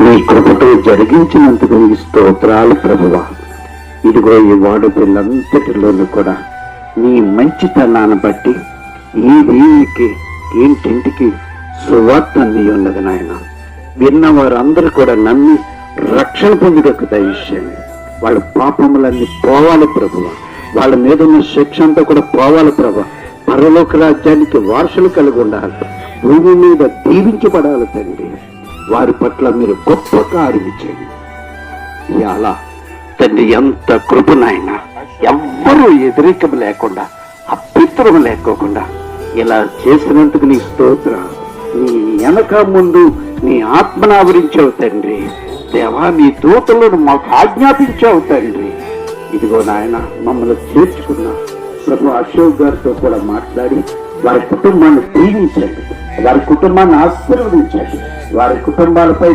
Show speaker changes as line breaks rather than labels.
నీ కృపతో జరిగించినందుకు నీ స్తోత్రాలు ప్రభువా. ఇదిగో ఈ వాడు పిల్లంతటిలోనూ కూడా నీ మంచితనాన్ని బట్టి ఈ దీనికి ఇంటింటికి సువార్త నీ ఉన్నది నాయన. విన్న వారందరూ కూడా నమ్మి రక్షణ పొందుటకు దయచేయండి. వాళ్ళ పాపములన్నీ పోవాలి ప్రభువ. వాళ్ళ మీద ఉన్న శిక్ష అంతా కూడా పోవాలి ప్రభు. పరలోక రాజ్యానికి వారసులు కలిగి ఉండాలి. భూమి మీద దీవించబడాలి తండ్రి. వారి పట్ల మీరు గొప్ప కార్యం చేయండి ఇలా తండ్రి ఎంత కృప ఎవ్వరూ ఎదురికం లేకుండా అభ్యంతరం లేకోకుండా ఇలా చేసినందుకు నీ స్తోత్ర. నీ వెనక ముందు నీ ఆత్మను ఆవరించావు తండ్రి. దేవా నీ దూతలను మాకు ఆజ్ఞాపించావు తండ్రి. ఇదిగో నాయన మమ్మల్ని చేర్చుకున్నా ప్రభు అశోక్ గారితో కూడా మాట్లాడి వారి కుటుంబాన్ని దీవించండి వారి కుటుంబాన్ని ఆశీర్వదించండి. వారి కుటుంబాలపై